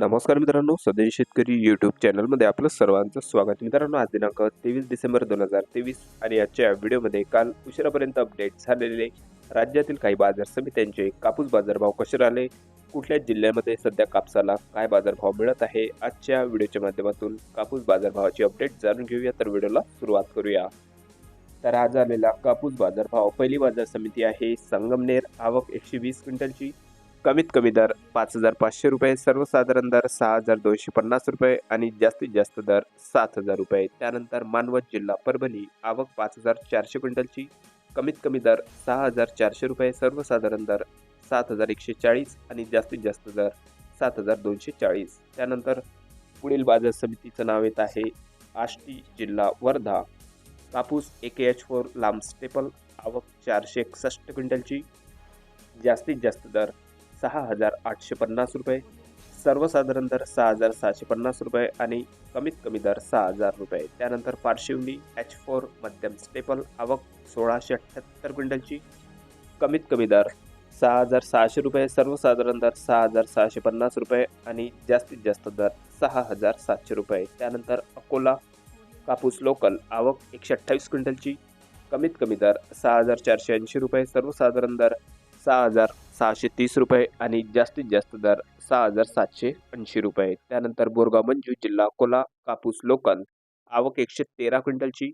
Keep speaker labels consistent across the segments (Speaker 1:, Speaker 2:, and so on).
Speaker 1: नमस्कार मित्रांनो स्वदेशी शेतकरी यूट्यूब चॅनलमध्ये आपलं सर्वांचं स्वागत. मित्रांनो आज दिनांक तेवीस डिसेंबर दोन हजार तेवीस आणि आजच्या व्हिडिओमध्ये काल उशिरापर्यंत अपडेट झालेले राज्यातील काही बाजार समित्यांचे कापूस बाजारभाव कसे राहिले? कुठल्या जिल्ह्यामध्ये सध्या कापसाला काय बाजारभाव मिळत आहे? आजच्या व्हिडिओच्या माध्यमातून कापूस बाजारभावाची अपडेट जाणून घेऊया. तर व्हिडिओला सुरुवात करूया. तर आज आलेला कापूस बाजारभाव पहिली बाजार समिती आहे संगमनेर. आवक एकशे वीस क्विंटलची. कमीत कमी दर पाच हजार पाचशे रुपये सर्वसाधारण दर सहा हजार दोनशे पन्नास रुपये आणि जास्तीत जास्त दर सात हजार रुपये. त्यानंतर मानवत जिल्हा परभणी आवक पाच हजार चारशे क्विंटलची कमीत कमी दर सहा हजार चारशे रुपये सर्वसाधारण दर सात हजार एकशे चाळीस आणि जास्तीत जास्त दर सात हजार दोनशे चाळीस. त्यानंतर पुढील बाजार समितीचं नाव येत आहे आष्टी जिल्हा वर्धा. कापूस ए के एच फोर लांब स्टेपल आवक चारशे एकसष्ट क्विंटलची जास्तीत जास्त दर सहा हजार आठशे पन्नास रुपये सर्वसाधारण दर सहा हजार सहाशे पन्नास रुपये आणि कमीत कमी दर सहा हजार रुपये. त्यानंतर पारशिवनी एच फोर मध्यम स्टेपल आवक सोळाशे अठ्ठ्याहत्तर क्विंटलची कमीत कमी दर सहा हजार सहाशे रुपये सर्वसाधारण दर सहा हजार सहाशे पन्नास रुपये आणि जास्तीत जास्त दर सहा हजार सातशे रुपये. त्यानंतर अकोला कापूस लोकल आवक एकशे अठ्ठावीस क्विंटलची कमीत कमी दर सहा हजार चारशे ऐंशी रुपये सर्वसाधारण दर सहा हजार सहाशे तीस रुपये आणि जास्तीत जास्त दर सहा हजार सातशे ऐंशी रुपये. त्यानंतर बोरगाव मंजू जिल्हा अकोला कापूस लोकल. आवक एकशे तेरा क्विंटलची.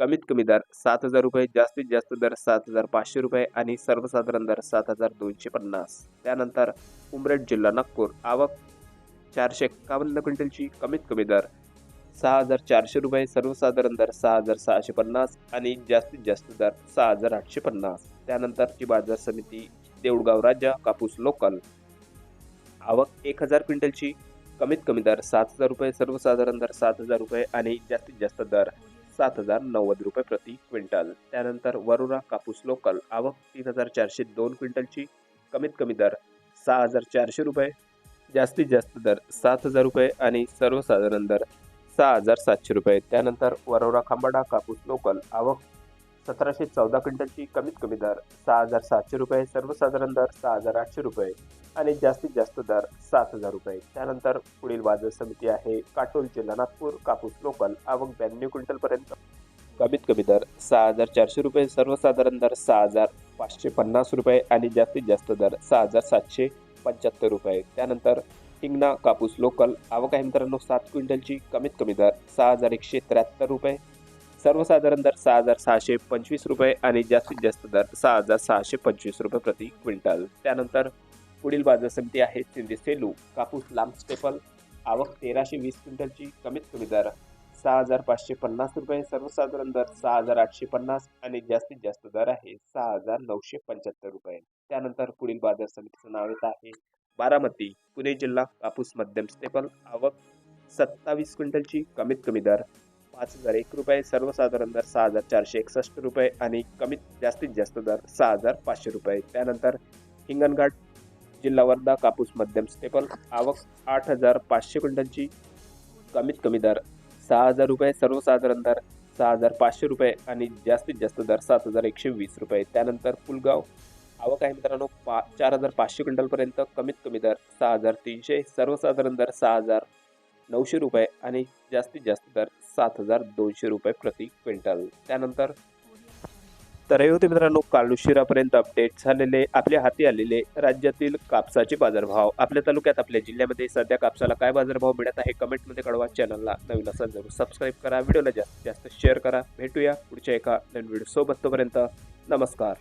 Speaker 1: कमीत कमी दर सात हजार रुपये जास्तीत जास्त दर सात हजार पाचशे रुपये आणि सर्वसाधारण दर सात हजार दोनशे पन्नास. त्यानंतर उमरेड जिल्हा नागपूर. आवक चारशे एक्कावन्न क्विंटलची. कमीत कमी दर सहा हजार चारशे रुपये सर्वसाधारण दर सहा हजार सहाशे पन्नास आणि जास्तीत जास्त दर सहा हजार आठशे पन्नास. त्यानंतरची बाजार समिती देऊळगाव राजा कापूस लोकल. आवक एक हजार क्विंटलची. कमीत कमी दर सात हजार रुपये सर्वसाधारण दर सात हजार रुपये आणि जास्तीत जास्त दर सात हजार नव्वद रुपये प्रति क्विंटल. त्यानंतर वरोरा कापूस लोकल. आवक तीन हजार चारशे दोन क्विंटलची. कमीत कमी दर सहा हजार चारशे रुपये. जास्तीत जास्त दर सात हजार रुपये आणि सर्वसाधारण दर सहा हजार सातशे रुपये. त्यानंतर वरोरा खांबाडा कापूस लोकल. आवक सतराशे चौदा क्विंटलची कमीत कमी दर सहा हजार सातशे रुपये सर्वसाधारण दर सहा हजार आठशे रुपये आणि जास्तीत जास्त दर सात हजार रुपये. त्यानंतर पुढील बाजार समिती आहे काटोल जिल्हा नागपूर कापूस लोकल आवक ब्याण्णव क्विंटलपर्यंत कमीत कमी दर सहा हजार चारशे रुपये सर्वसाधारण दर सहा हजार पाचशे पन्नास रुपये आणि जास्तीत जास्त दर सहा हजार सातशे पंच्याहत्तर रुपये. त्यानंतर हिंगणा कापूस लोकल आवक आहे मित्रांनो सात क्विंटलची कमीत कमी दर सहा हजार एकशे त्र्याहत्तर रुपये. सर्वसाधारण दर सहा हजार सहाशे पंचवीस रुपये आणि जास्तीत जास्त दर सहा हजार सहाशे पंचवीस रुपये प्रति क्विंटल. त्यानंतर पुढील बाजार समिती आहे सिंधी सेलू. कापूस लांब स्टेपल आवक तेराशे वीस क्विंटलची कमीत कमी दर सहा हजार पाचशे पन्नास रुपये सर्वसाधारण दर सहा हजार आठशे पन्नास आणि जास्तीत जास्त दर आहे सहा हजार नऊशे पंच्याहत्तर रुपये. त्यानंतर पुढील बाजार समितीचं नाव येत आहे बारामती. पुणे जिल्हा कापूस मध्यम स्टेपल आवक सत्तावीस क्विंटलची कमीत कमी दर पाच हजार एक रुपये सर्वसाधारण दर सहा हजार चारशे एकसष्ट रुपये आणि कमीत जास्तीत जास्त दर सहा हजार पाचशे रुपये. त्यानंतर हिंगणघाट जिल्हा वर्धा कापूस मध्यम स्टेपल आवक आठ हजार पाचशे क्विंटलची कमीत कमी दर सहा हजार रुपये सर्वसाधारण दर सहा हजार पाचशे रुपये आणि जास्तीत जास्त दर सात हजार एकशे वीस रुपये. त्यानंतर पुलगाव आवक आहे मित्रांनो पा चार हजार पाचशे क्विंटलपर्यंत कमीत कमी दर सहा हजार तीनशे सर्वसाधारण दर सहा हजार नऊशे रुपये आणि जास्तीत जास्त दर सात हजार दोनशे रुपये प्रति क्विंटल. त्यानंतर तर हे होते मित्रांनो काल उशिरापर्यंत अपडेट झालेले आपल्या हाती आलेले राज्यातील कापसाचे बाजारभाव. आपल्या तालुक्यात आपल्या जिल्ह्यामध्ये सध्या कापसाला काय बाजारभाव मिळत आहे कमेंटमध्ये कळवा. चॅनलला नवीन असाल जरूर सबस्क्राईब करा. व्हिडिओला जास्तीत जास्त शेअर करा. भेटूया पुढच्या एका नवीन व्हिडिओ सोबत तोपर्यंत नमस्कार.